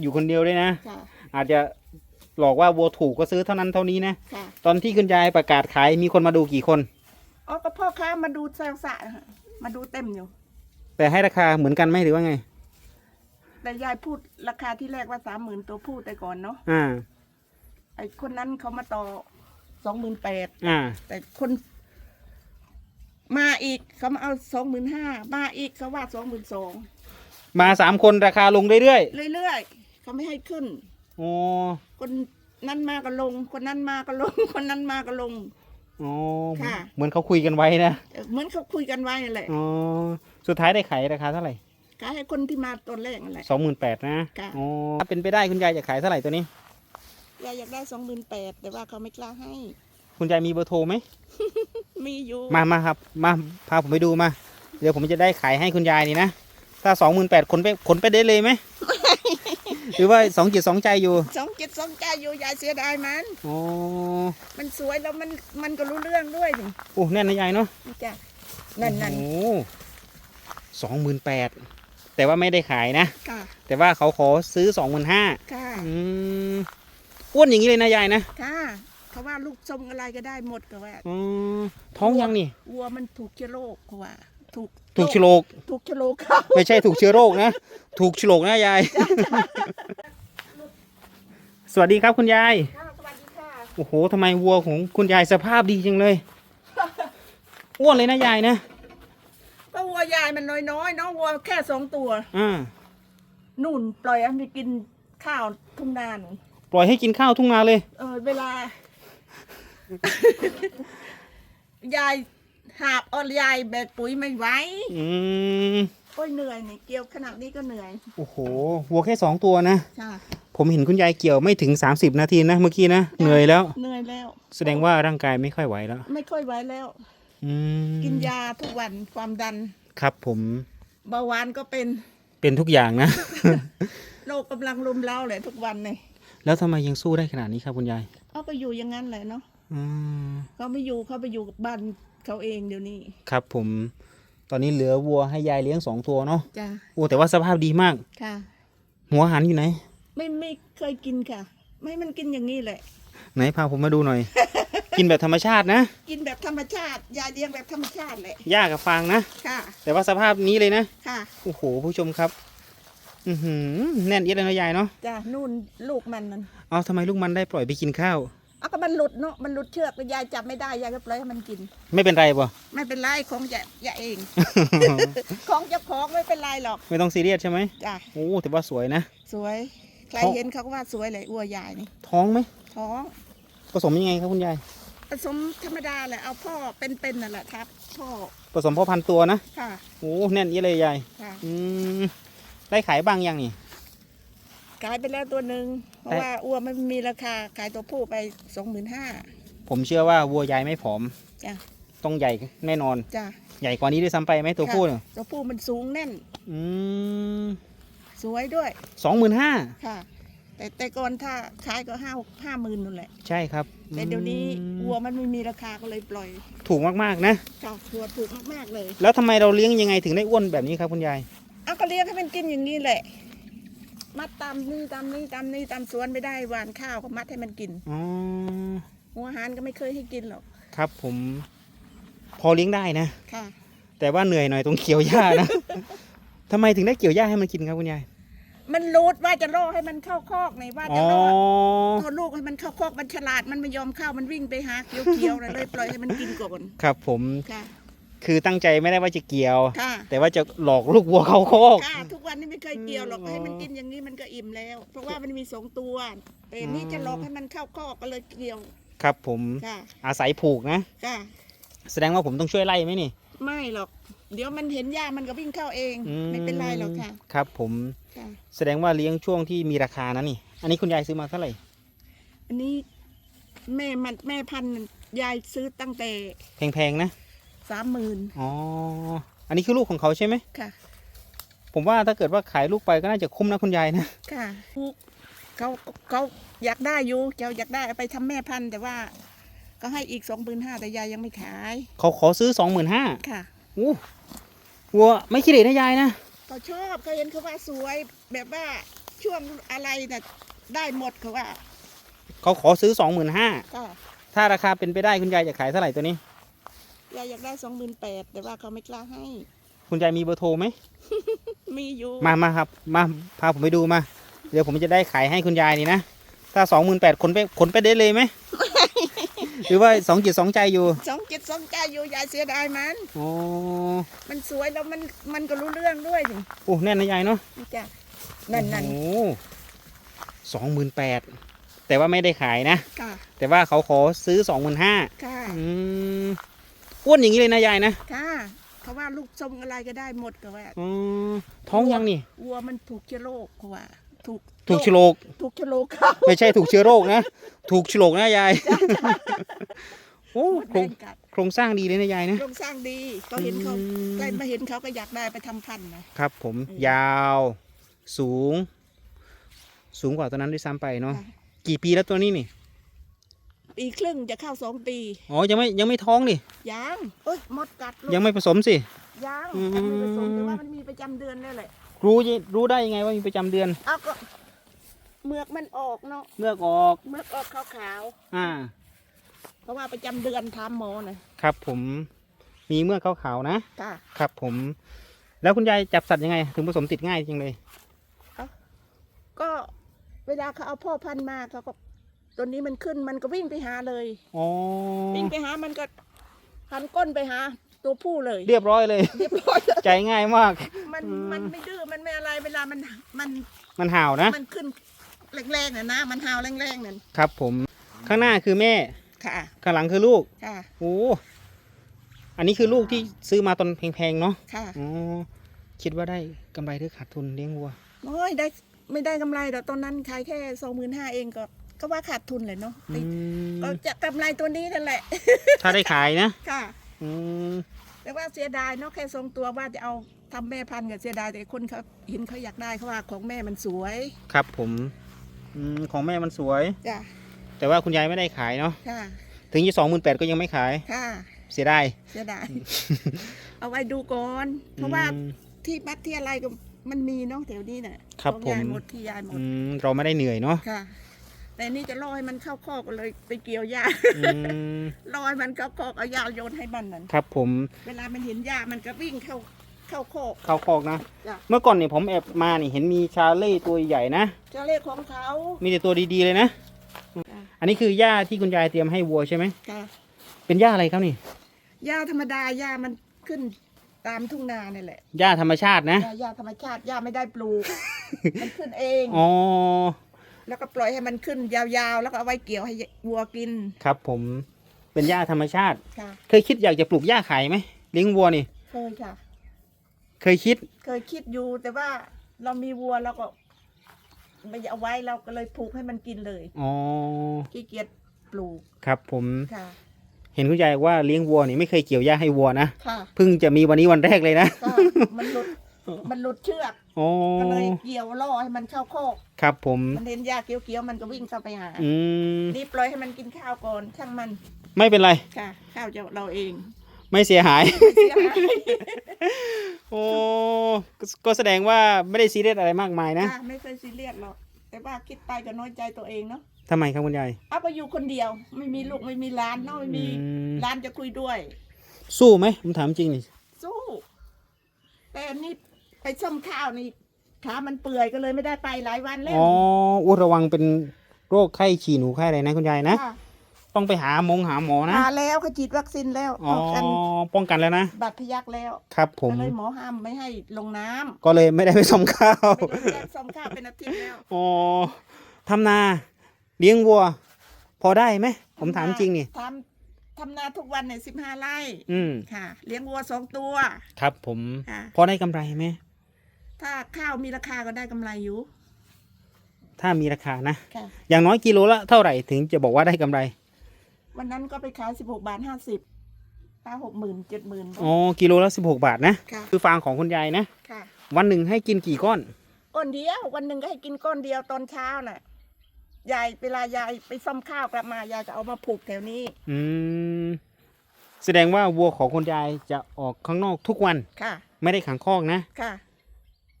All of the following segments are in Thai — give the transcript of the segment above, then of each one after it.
อยู่คนเดียวด้วยนะ ค่ะ อาจจะหลอกว่าวัวถูกก็ซื้อเท่านั้นเท่านี้นะ ค่ะ ตอนที่คุณยายประกาศขายมีคนมาดูกี่คน อ๋อก็พ่อค้ามาดูแซงสะค่ะมาดูเต็มอยู่ แต่ให้ราคาเหมือนกันไหมหรือว่าไง แต่ยายพูดราคาที่แรกว่าสามหมื่นตัวพูดแต่ก่อนเนาะ อ่า ไอ้คนนั้นเขามาต่อสองหมื่นแปด อ่า แต่คนมาอีกเขามาเอาสองหมื่นห้ามาอีกเขาว่าสองหมื่นสองมาสามคนราคาลงเรื่อยเรื่อยๆ เขาไม่ให้ขึ้นๆอ๋อคนนั้นมาก็ลง คนนั้นมาก็ลง คนนั้นมาก็ลงอ๋อค่ะ เหมือนเขาคุยกันไว้นะเออเหมือนเขาคุยกันไว้นั่นแหละอ๋อสุดท้ายได้ขายราคาเท่าไหร่ก็ให้คนที่มาตอนแรกนั่นแหละ สองหมื่นแปดนะค่ะ อ๋อถ้าเป็นไปได้คุณยายจะขายเท่าไหร่ตัวนี้ ยายอยากได้สองหมื่นแปดแต่ว่าเขาไม่กล้าให้ คุณยายมีเบอร์โทรไหม มีอยู่มามาครับ มาพาผมไปดูมา เดี๋ยวผมจะได้ขายให้คุณยายนี่นะ ถ้าสองหมื่นแปดขนไปขนไปได้เลยไหม หรือว่าสองจิตสองใจอยู่สองจิตสองใจอยู่ยายเสียดายมันอ๋อมันสวยแล้วมันมันก็รู้เรื่องด้วยนี่โอ้แน่นนะยายเนาะนี่จ้ะนั่นนั่นโอ้สองหมื่นแปดแต่ว่าไม่ได้ขายนะค่ะแต่ว่าเขาขอซื้อสองหมื่นห้าค่ะอืมอ้วนอย่างนี้เลยนะยายนะค่ะเขาว่าลูกทรงอะไรก็ได้หมดก็ว่าอ๋อท้องยังนี่วัวมันถูกเชื้อโรคเขาว่า ถูก ถูกฉลก ถูกเชื้อโรคเข้าไม่ใช่ถูกเชื้อโรคนะ ถูกฉลกนะยาย สวัสดีครับคุณยาย ค่ะสวัสดีค่ะโอ้โหทำไมวัวของคุณยายสภาพดีจังเลย อ้วนเลยนะยายนะ ก็วัวยายมันน้อยๆเน้องวัวแค่สองตัว อ่านู่นปล่อยให้มันกินข้าวทุ่งนาหนูปล่อยให้กินข้าวทุ่งนาเลย เออเวลา ยาย หาบเออยายแบกปุ๋ยไม่ไหวอืมโอ้ยเหนื่อยนี่เกี่ยวขนาดนี้ก็เหนื่อยโอ้โหวัวแค่สองตัวนะค่ะผมเห็นคุณยายเกี่ยวไม่ถึง 30 นาทีนะเมื่อกี้นะ เหนื่อยแล้ว เหนื่อยแล้ว แสดงว่าร่างกายไม่ค่อยไหวแล้วไม่ค่อยไหวแล้ว อืมกินยาทุกวันความดันครับผมเบาหวานก็เป็นเป็นทุกอย่างนะ โรคกำลังรุมเร้าเลยทุกวันเลยแล้วทำไมยังสู้ได้ขนาดนี้ครับคุณยายเขาก็อยู่อย่างนั้นแหละเนาะอืม เขาไม่อยู่เขาไปอยู่กับบ้าน เขาเองเดี๋ยวนี้ครับ ผม ตอนนี้เหลือวัวให้ยายเลี้ยงสองตัวเนาะจ้ะโอ้แต่ว่าสภาพดีมาก ค่ะ หัวหันอยู่ไหน ไม่ไม่เคยกินค่ะ ไม่ให้มันกินอย่างนี้แหละ ไหนพาผมมาดูหน่อย กินแบบธรรมชาตินะกินแบบธรรมชาติยายเลี้ยงแบบธรรมชาติแหละหญ้ากับฟางนะค่ะแต่ว่าสภาพนี้เลยนะค่ะโอ้โหผู้ชมครับ อือหือแน่นเอียดเลยเนาะยายเนาะจ้ะนู่นลูกมันนั่น เอาทำไมลูกมันได้ปล่อยไปกินข้าว เอาก็มันหลุดเนาะมันหลุดเชือกแล้วยายจับไม่ได้ยายก็ปล่อยให้มันกิน ไม่เป็นไรป่ะไม่เป็นไรของยายยายเอง ของเจ้าของไม่เป็นไรหรอกไม่ต้องซีเรียสใช่ไหมจ้ะโอ้แต่ว่าสวยนะสวยใครท้องเห็นเขาก็ว่าสวยเลยอ้วยายนี่ท้องไหมท้องผสมยังไงครับคุณยายผสมธรรมดาแหละเอาพ่อเป็นๆนั่นแหละครับพ่อผสมพ่อพันธุ์ตัวนะค่ะโอ้แน่นเอียดเลยยายค่ะอืมได้ขายบ้างยังนี่ ขายไปแล้วตัวหนึ่งเพราะแต่ว่าอ้วมันมีราคาขายตัวผู้ไปสองหมื่นห้าผมเชื่อว่าวัวยายไม่ผอมจ้ะต้องใหญ่แน่นอน จ้ะใหญ่กว่านี้ด้วยซ้ำไปไหมตัวผู้เนี่ยตัวผู้มันสูงแน่น อืมสวยด้วยสองหมื่นห้าค่ะ แต่แต่ก่อนถ้าขายก็ห้าห้าหมื่นนั่นแหละ ใช่ครับแต่เดี๋ยวนี้อืมวัวมันไม่มีราคาก็เลยปล่อยถูกมากๆนะ ค่ะวัวถูกมากๆเลย แล้วทำไมเราเลี้ยงยังไงถึงได้อ้วนแบบนี้ครับคุณยาย เอาก็เลี้ยงให้มันกินอย่างนี้แหละ มัดตามนี่ตามนี่ตามนี่ตามสวนไม่ได้หวานข้าวก็มัดให้มันกินอ๋อหัวอาหารก็ไม่เคยให้กินหรอกครับผม พอเลี้ยงได้นะ ค่ะ แต่ว่าเหนื่อยหน่อยตรงเกี่ยวหญ้านะ ทำไมถึงได้เกี่ยวหญ้าให้มันกินครับคุณยาย มันรูดว่าจะล่อให้มันเข้าคอกในว่าอ๋จะอ ล่อเอาลูกให้มันเข้าคอกมันฉลาดมันไม่ยอมเข้ามันวิ่งไปหาเขียวๆนะเลยปล่อยให้มันกินก่อนครับผม ค่ะ คือตั้งใจไม่ได้ว่าจะเกี่ยว ค่ะแต่ว่าจะหลอกลูกวัวเข้าคอกค่ะทุกวันนี้ไม่เคยเกี่ยวหรอกอืมให้มันกินอย่างนี้มันก็อิ่มแล้ว เพราะว่ามันมีสองตัวแต่นี่จะหลอกให้มันเข้าคอกก็เลยเกี่ยวครับ ผมค่ะอาศัยผูกนะ ค่ะ แสดงว่าผมต้องช่วยไล่ไหมนี่ไม่หรอก เดี๋ยวมันเห็นหญ้ามันก็วิ่งเข้าเอง อืไม่เป็นไรหรอกค่ะครับ ผมค่ะ แสดงว่าเลี้ยงช่วงที่มีราคานะนี่ อันนี้คุณยายซื้อมาเท่าไหร่อันนี้แม่มันแม่พันธุ์ยายซื้อตั้งแต่แพงๆนะ สามหมื่นอ๋อ อันนี้คือลูกของเขาใช่ไหม ค่ะผมว่าถ้าเกิดว่าขายลูกไปก็น่าจะคุ้มนะคุณยายนะ ค่ะเขาเขาอยากได้อยู่เจ้าอยากได้เอาไปทำแม่พันธุ์แต่ว่า ก็ให้อีกสองหมื่นห้าแต่ยายยังไม่ขายเขาขอซื้อสองหมื่นห้าค่ะอู้วัวไม่ขี้เหร่นะยายนะก็ชอบเขาเห็นเขาว่าสวย แบบว่าช่วงอะไรน่ะได้หมดเขาว่าเขาขอซื้อสองหมื่นห้าค่ะถ้าราคาเป็นไปได้คุณยายจะขายเท่าไหร่ตัวนี้ ยายอยากได้สองหมื่นแปดแต่ว่าเขาไม่กล้าให้ คุณยายมีเบอร์โทรไหม มีอยู่มามาครับ มาพาผมไปดูมา เดี๋ยวผมจะได้ขายให้คุณยายนี่นะ ถ้าสองหมื่นแปดขนไปขนไปได้เลยไหม หรือว่าสองจิตสองใจอยู่ สองจิตสองใจอยู่ยายเสียดายมันอ๋อมันสวยแล้วมันมันก็รู้เรื่องด้วยนี่โอ้แน่นนะยายเนาะนี่จ้ะนั่นนั่นโอ้สองหมื่นแปดแต่ว่าไม่ได้ขายนะ ค่ะแต่ว่าเขาขอซื้อสองหมื่นห้าค่ะ อืม อ้วนอย่างนี้เลยนะยายนะค่ะเขาว่าลูกทรงอะไรก็ได้หมดก็ว่าอ๋อท้องยังนี่วัวมันถูกเชื้อโรคเขาว่าถูกถูกฉลกถูกเชื้อโรคเข้าไม่ใช่ถูกเชื้อโรคนะ ถูกฉลกนะยายโอ้หมดโครแรงงกัดโครงสร้างดีเลยนะยายนะโครงสร้างดีก็เห็นเขาอืมใกล้มาเห็นเขาก็อยากได้ไปทำพันธุ์นะครับผมอืมยาวสูง สูงกว่าตัวนั้นด้วยซ้ำไปเนาะค่ะกี่ปีแล้วตัวนี้นี่ ปีครึ่งจะเข้าสองปี อ๋อ ยังไม่ยังไม่ท้องนี่ยังเอ้ยหมดกัดลูกยังไม่ผสมสิ ยังอืม ยังไม่ผสมแต่ว่ามันมีประจำเดือนแล้วแหละรู้ยิรู้ได้ยังไงว่ามีประจำเดือน เอาก็เมือกมันออกเนาะเลือกออก เมือกออกขาวอ่า ๆเพราะว่าประจำเดือนทำหมอน่ะครับผม มีเมือกขาวๆนะ ค่ะ ครับผม แล้วคุณยายจับสัตว์ยังไง ถึงผสมติดง่ายจริงเลย ก็เวลาเขาเอาพ่อพันธุ์มาเขาก็ ตัวนี้มันขึ้นมันก็วิ่งไปหาเลย อ๋อ วิ่งไปหามันก็หันก้นไปหา ตัวผู้เลยเรียบร้อยเลย เรียบร้อยเลยใจง่ายมาก มันอืม มันไม่ดื้อมันไม่อะไรเวลามันมันมันห่าวนะ มันขึ้นแรงๆน่ะนะมันหาวแรงๆนั่นครับผม ข้างหน้าคือแม่ ค่ะ ข้างหลังคือลูก ค่ะโอ้ อันนี้คือลูกที่ซื้อมาตอนแพงๆเนาะ ค่ะอ๋อ คิดว่าได้กำไรหรือขาดทุนเลี้ยงวัว โอ้ยได้ไม่ได้กำไรหรอกตอนนั้นขายแค่สองหมื่นห้าเองก็ ก็ว่าขาดทุนเลยเนาะอืมก็จะกำไรตัวนี้นั่นแหละ ถ้าได้ขายนะค่ะ อืมแต่ว่าเสียดายเนาะแค่ทรงตัวว่าจะเอาทำแม่พันธุ์กับเสียดายแต่คนเขาเห็นเขาอยากได้เขาว่าของแม่มันสวยครับผมอมของแม่มันสวย จ้ะแต่ว่าคุณยายไม่ได้ขายเนาะค่ะ ถึงยี่สองหมื่นแปดก็ยังไม่ขายค่ะ เสียดายเสียดาย เอาไว้ดูก่อน เพราะว่าอืม ที่บัดที่อะไรก็มันมีเนาะแถวนี้น่ะครับของผมยายหมดที่ยายหมดอืมเราไม่ได้เหนื่อยเนาะค่ะ แต่นี่จะรอให้มันเข้าคอกก็เลยไปเกี่ยวหญ้าอืมรอให้มันเข้าคอกเอาหญ้าโยนให้มันนั่นครับผมเวลามันเห็นหญ้ามันก็วิ่งเข้าเข้าคอก เข้าคอกนะ จ้ะ เมื่อก่อนเนี่ยผมแอบมานี่เห็นมีชาเล่ตัวใหญ่นะ เจ้าเลขของเขามีแต่ตัวดีๆเลยนะจ้ะอันนี้คือหญ้าที่คุณยายเตรียมให้วัวใช่ไหม ค่ะเป็นหญ้าอะไรครับนี่ หญ้าธรรมดาหญ้ามันขึ้นตามทุ่งนาเนี่ยแหละหญ้าธรรมชาตินะ หญ้าหญ้าธรรมชาติหญ้าไม่ได้ปลูก มันขึ้นเอง อ๋อ แล้วก็ปล่อยให้มันขึ้นยาวๆ แล้วก็เอาไว้เกี่ยวให้วัวกินครับ ผมเป็นหญ้าธรรมชาติ ค่ะเคยคิดอยากจะปลูกหญ้าขายไหมเลี้ยงวัวนี่ เคยค่ะ เคยคิดเคยคิดอยู่แต่ว่าเรามีวัวเราก็ไม่เอาไว้เราก็เลยปลูกให้มันกินเลยอ๋อขี้เกียจปลูกครับ ผมค่ะ เห็นคุณยายว่าเลี้ยงวัวนี่ไม่เคยเกี่ยวหญ้าให้วัวนะค่ะเพิ่งจะมีวันนี้วันแรกเลยนะ ก็มันหลุด มันหลุดเชือกอ๋อก็เลยเกี่ยวล่อให้มันเข้าคอก ครับผม มันเห็นหญ้าเกี้ยวๆมันก็วิ่งเข้าไปหาอืมนี่ปล่อยให้มันกินข้าวก่อนช่างมันไม่เป็นไร ค่ะ ข้าวจะเราเองไม่เสียหาย ไม่เสียหายโอ้ก็ก็แสดงว่าไม่ได้ซีเรียสอะไรมากมายนะค่ะไม่เคยซีเรียสหรอกแต่ว่าคิดไปก็น้อยใจตัวเองเนาะทำไมครับคุณยายเอาไปอยู่คนเดียว ไม่มีลูกไม่มีหล้านเนาะไม่มีอืมหล้านจะคุยด้วย สู้ไหมผมถามจริงนี่สู้ แต่อันนี่ ไปส้มข้าวนี่ขามันเปื่อยก็เลยไม่ได้ไปหลายวันแล้วอ๋ออุยระวังเป็นโรคไข้ฉี่หนูไข้อะไรนะคุณยายนะ ค่ะต้องไปหามงหาหมอนะ มาแล้วเขาฉีดวัคซีนแล้วอ๋อ ป้องกันป้องกันแล้วนะ บัตรทะยักแล้วครับผม ก็เลยหมอห้ามไม่ให้ลงน้ำก็เลยไม่ได้ไปส่งข้าว ไม่ลงน้ำส้มข้าวเป็นอาทิตย์แล้ว อ๋อทำนา เลี้ยงวัว พอได้ไหม ผมถามจริงนี่ ทำทำนาทุกวันเนี่ยสิบห้าไร่อืม ค่ะ เลี้ยงวัวสองตัวครับผม ค่ะ พอได้กำไรไหม ถ้าข้าวมีราคาก็ได้กำไรอยู่ ถ้ามีราคานะ ค่ะ อย่างน้อยกิโลละเท่าไหร่ถึงจะบอกว่าได้กำไร วันนั้นก็ไปขายสิบหกบาทห้าสิบห้าหกหมื่นเจ็ดหมื่นอ๋อ กิโลละสิบหกบาทนะ ค่ะ คือฟางของคุณยายนะ ค่ะ วันหนึ่งให้กินกี่ก้อน ก้อนเดียววันหนึ่งก็ให้กินก้อนเดียวตอนเช้าน่ะ ยายเวลายายไปซ่อมข้าวกลับมายายจะเอามาผูกแถวนี้ อืม แสดงว่าวัวของคุณยายจะออกข้างนอกทุกวัน ค่ะ ไม่ได้ขังคอกนะ ค่ะ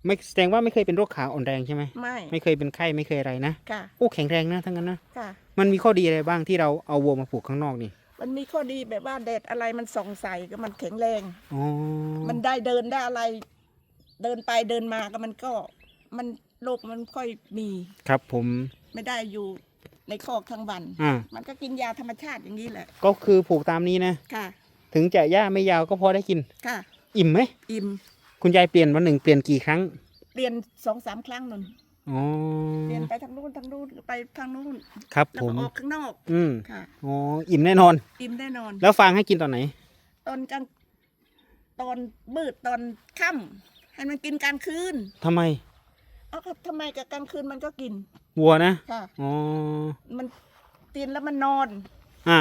ไม่แสดงว่าไม่เคยเป็นโรคขาอ่อนแรงใช่ไหมไม่ไม่เคยเป็นไข้ไม่เคยอะไรนะค่ะโอ้แข็งแรงนะทั้งนั้นนะค่ะมันมีข้อดีอะไรบ้างที่เราเอาวัวมาผูกข้างนอกนี่มันมีข้อดีแบบว่าแดดอะไรมันส่องใสก็มันแข็งแรง อ๋อมันได้เดินได้อะไร เดินไปเดินมาก็มันก็ มันโรคมันค่อยมีครับผมไม่ได้อยู่ในคอกทั้งวัน อ่ามันก็กินยาธรรมชาติอย่างนี้แหละ ก็คือผูกตามนี้นะ ค่ะ ถึงจะหญ้าไม่ยาวก็พอได้กิน ค่ะ อิ่มไหม อิ่ม คุณยายเปลี่ยนวันหนึ่งเปลี่ยนกี่ครั้ง เปลี่ยนสองสามครั้งนุ่นอ๋อเปลี่ยนไปทางนู้นทางนู้นไปทางนู้นครับ แล้วผก็มออกข้างนอกอืมค่ะอ๋ออิ่มแน่นอน อิ่มแน่นอน แล้วฟางให้กินตอนไหน ตอนกลางตอนมืดตอนค่ำให้มันกินกลางคืนทำไมเอ้าก็ทำไมกับกลางคืนมันก็กินวัวนะค่ะ อ๋อมันตีนแล้วมันนอน อ่า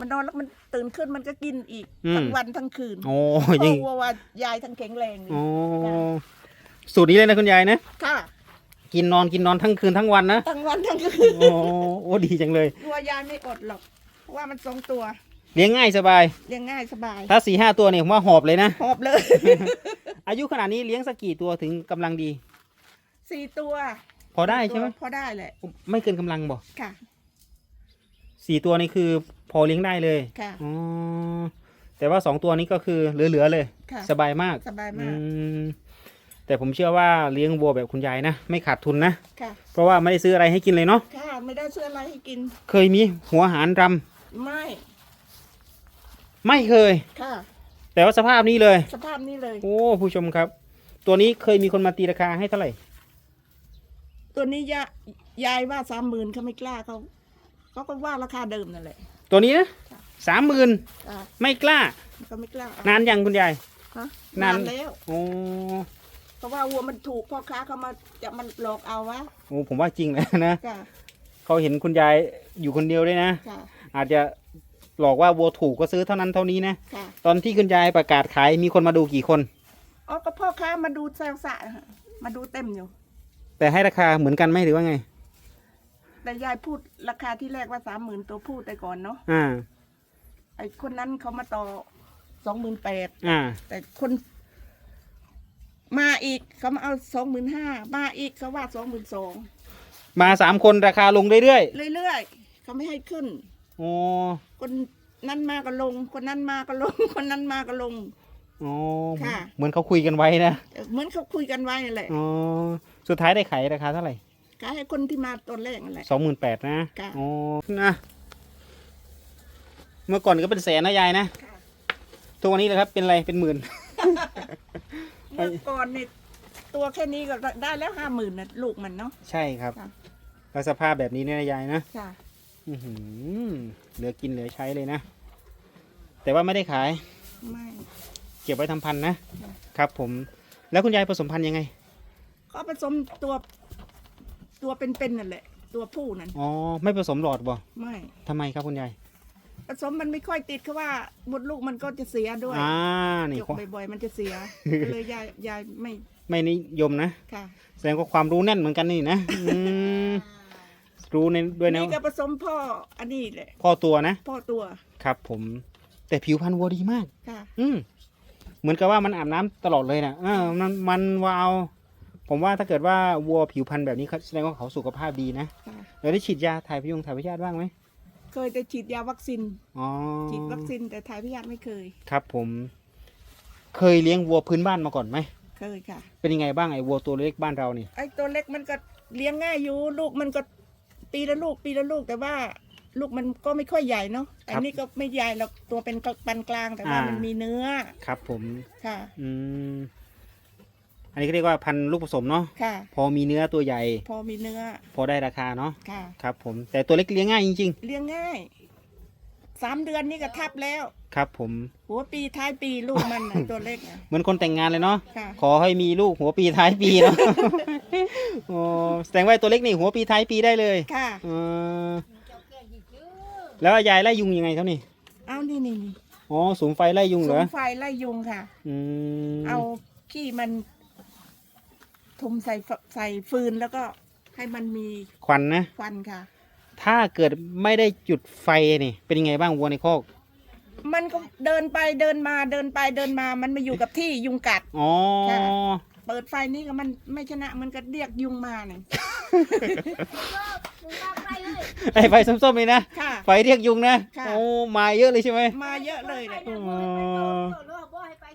มันนอนแล้วมันตื่นขึ้นมันก็กินอีกอืม ทั้งวันทั้งคืนโอ้เพยังราะว่าว่ายายทั้งแข็งแรงนี่โอ้สูตรนี้เลยนะคุณยายนะ ค่ะ กินนอนกินนอนทั้งคืนทั้งวันนะ ทั้งวันทั้งคืนโอ้โอ้ดีจังเลยตัวยายไม่อดหรอกเพราะว่ามันทรงตัวเลี้ยงง่ายสบาย เลี้ยงง่ายสบายถ้าสี่ห้าตัวเนี่ยผมว่าหอบเลยนะ หอบเลย อายุขนาดนี้เลี้ยงสักกี่ตัวถึงกำลังดี สี่ตัวพอได้ใช่ไหมพอได้แหละไม่เกินกำลังบอกค่ะ สี่ตัวนี่คือพอเลี้ยงได้เลยค่ะ อ๋อแต่ว่าสองตัวนี้ก็คือเหลือๆเลย ค่ะ สบายมากสบายอืมากมแต่ผมเชื่อว่าเลี้ยงวัวแบบคุณยายนะ ไม่ขาดทุนนะ ค่ะ เพราะว่าไม่ได้ซื้ออะไรให้กินเลยเนาะค่ะไม่ได้ซื้ออะไรให้กิน เคยมีหัวหารรไม่ำไม่เคย ค่ะ แต่ว่าสภาพนี้เลย สภาพนี้เลย โอ้ผู้ชมครับ ตัวนี้เคยมีคนมาตีราคาให้เท่าไหร่ตัวนี้ยายายว่าสามหมื่นเขาไม่กล้าเขา เขาก็ว่าราคาเดิมนั่นแหละ ตัวนี้นะสามหมื่นอะไม่กล้าเขาไม่กล้าเอานานยังคุณยาย ฮะนานนานแล้วโอ้เพราะว่าวัวมันถูกพ่อค้าเขามาจะมันหลอกเอาวะโอ้ผมว่าจริงแล้วนะค่ะเขาเห็นคุณยายอยู่คนเดียวด้วยนะ ค่ะอาจจะหลอกว่าวัวถูกก็ซื้อเท่านั้นเท่านี้นะ ค่ะตอนที่คุณยายประกาศขายมีคนมาดูกี่คน อ๋อก็พ่อค้ามาดูแซวสะฮะมาดูเต็มอยู่แต่ให้ราคาเหมือนกันไหมหรือว่าไง แต่ยายพูดราคาที่แรกว่าสามหมื่นตัวพูดไปก่อนเนาะอ่า ไอ้คนนั้นเขามาต่อสองหมื่นแปดอ่า แต่คน มาอีกเขามาเอาสองหมื่นห้ามาอีกเขาว่าสองหมื่นสองมาสามคนราคาลงเรื่อยเรื่อยๆเขาไม่ให้ขึ้น ๆ โอ้คนนั้นมาก็ลง คนนั้นมาก็ลง คนนั้นมาก็ลง โอ้ค่ะ เหมือนเขาคุยกันไว้นะเออเหมือนเขาคุยกันไว้นั่นแหละ อ๋อ สุดท้ายได้ขายราคาเท่าไหร่ ก็ให้คนที่มาตอนแรกนั่นแหละ สองหมื่นแปดนะค่ะโอ้นะเมื่อก่อนก็เป็นแสนนะยายนะค่ะทุกวันนี้เลยครับเป็นอะไรเป็นหมื่น เมื่อก่อนนี่ตัวแค่นี้ก็ได้แล้วห้าหมื่นนะลูกมันเนาะ ใช่ครับค่ะ แล้วสภาพแบบนี้เนี่ยนะยายนะค่ะอือหือเหลือกินเหลือใช้เลยนะ แต่ว่าไม่ได้ขาย ไม่ เก็บไว้ทำพันธุ์นะ ค่ะ ครับผม แล้วคุณยายผสมพันธุ์ยังไง ก็ผสมตัว ตัวเป็นๆนั่นแหละ ตัวผู้นั่นอ๋อไม่ผสมหลอดบ่ไม่ทำไมครับคุณยายผสมมันไม่ค่อยติดเขาว่าหมดลูกมันก็จะเสียด้วยอ่านี่ยกข้อบ่อยๆมันจะเสียก็เลยยายยายไม่ไม่นิยมนะค่ะแสดงว่าความรู้แน่นเหมือนกันนี่นะอืมรู้ในด้วยนะนี่ก็ผสมพ่ออันนี้แหละพ่อตัวนะพ่อตัวครับผม แต่ผิวพรรณวัวดีมากค่ะ อืมเหมือนกับว่ามันอาบน้ำตลอดเลยนะเออมันมันวาว ผมว่าถ้าเกิดว่าวัวผิวพรรณแบบนี้เขาแสดงว่าเขาสุขภาพดีนะค่ะเราได้ฉีดยาถ่ายพยงถ่ายพยาธิบ้างไหมเคยแต่ฉีดยาวัคซีนอ๋อฉีดวัคซีนแต่ถ่ายพยาธิไม่เคย ครับผม เคยเลี้ยงวัวพื้นบ้านมาก่อนไหมเคยค่ะ เป็นยังไงบ้างไอ้วัวตัวเล็กบ้านเรานี่ไอ้ตัวเล็กมันก็เลี้ยงง่ายอยู่ลูกมันก็ปีละลูกปีละลูกแต่ว่า ลูกมันก็ไม่ค่อยใหญ่เนาะอันนี้ก็ไม่ใหญ่หรอกตัวเป็นปานกลางแต่ว่ามันมีเนื้อครับ ผมค่ะ อืม อันนี้ก็เรียกว่าพันธุ์ลูกผสมเนาะค่ะ พอมีเนื้อตัวใหญ่ พอมีเนื้อพอได้ราคาเนาะค่ะ ครับ ผมแต่ตัวเล็กเลี้ยงง่ายจริง เลี้ยงง่ายสามเดือนนี่ก็ทับแล้ว ๆ ครับ ผมหัวปีท้ายปีลูกมันน่ะ ตัวเล็กน่ะเหมือนคนแต่งงานเลยเนาะค่ะ ขอให้มีลูกหัวปีท้ายปีเนาะ โอ้แสดงว่าตัวเล็กนี่หัวปีท้ายปีได้เลยค่ะ เออแล้วยายไล่ยุงยังไงครับนี่เอานี่นี่นี่อ๋อสูงไฟไล่ยุงเหรสุอมไฟไล่ยุงค่ะ อืมเอาขี้มัน ทุมใส่ฟใส่ฟืนแล้วก็ให้มันมีควันนะ ควันค่ะ ถ้าเกิดไม่ได้จุดไฟนี่ เป็นยังไงบ้างวัวในคอก มันก็เดินไปเดินมาเดินไปเดินมามันมาอยู่กับที่ยุงกัด อ๋อ ค่ะ เปิดไฟนี่ก็มันไม่ชนะมันก็เรียกยุงมาเนี่ยไอ้ไฟส้มๆนี่นะ ค่ะ ไฟเรียกยุงนะ ค่ะ โอ้ มาเยอะเลยใช่ไหม มาเยอะเลยเลยอ๋อ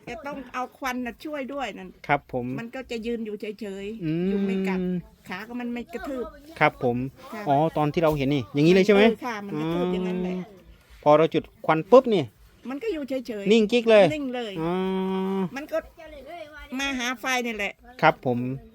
จะต้องเอาควันน่ะช่วยด้วยนั่นครับผม มันก็จะยืนอยู่เฉยอืๆยุงไม่กัดมขาก็มันไม่กระทืบครับผม ค่ะอ๋อ ตอนที่เราเห็นนี่ อย่างนี้เลยใช่ไหม ออค่ะมันกระทืบอย่างนั้นแหละพอเราจุดควันปุ๊บนี่ มันก็อยู่เฉยนิ่งกิ๊กเลยนิ่งเลย อ๋อ มันก็มาหาไฟนี่แหละ ครับผมม